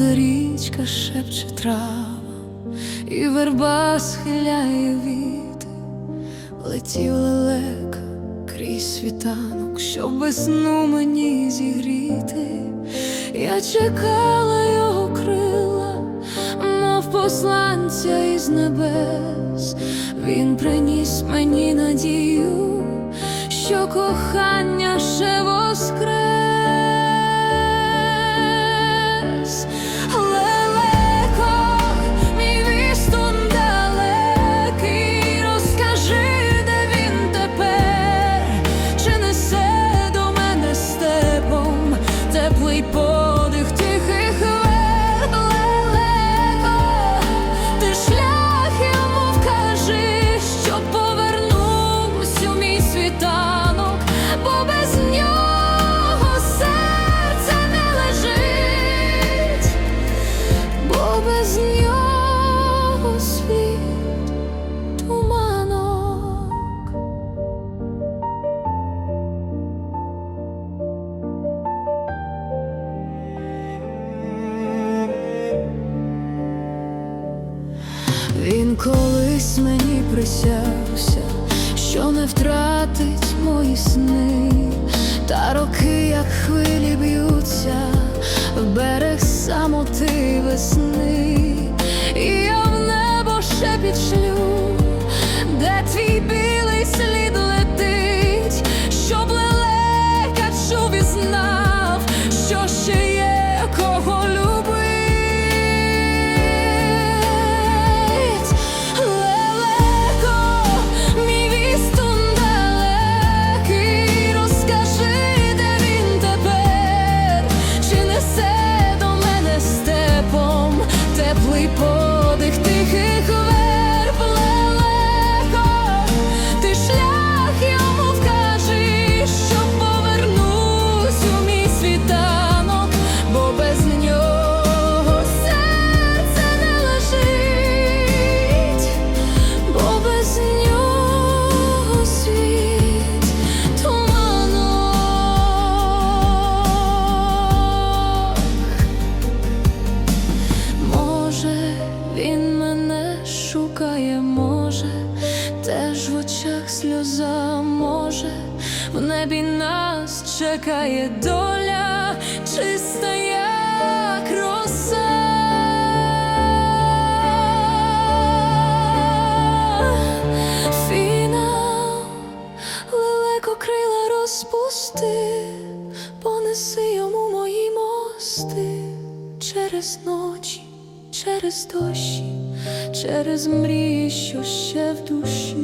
Річка шепче трава, і верба схиляє віти, летів лелека крізь світанок, щоб весну мені зігріти. Я чекала його крила, мов посланця із небес. Він приніс мені надію, що кохання ще сни, та роки, як хвилі б'ються, в берег самоти може, в небі нас чекає доля, чиста як роса. Фінал, лелеко крила розпусти, понеси йому мої мости через ночі, через дощі, через мрії, що ще в душі.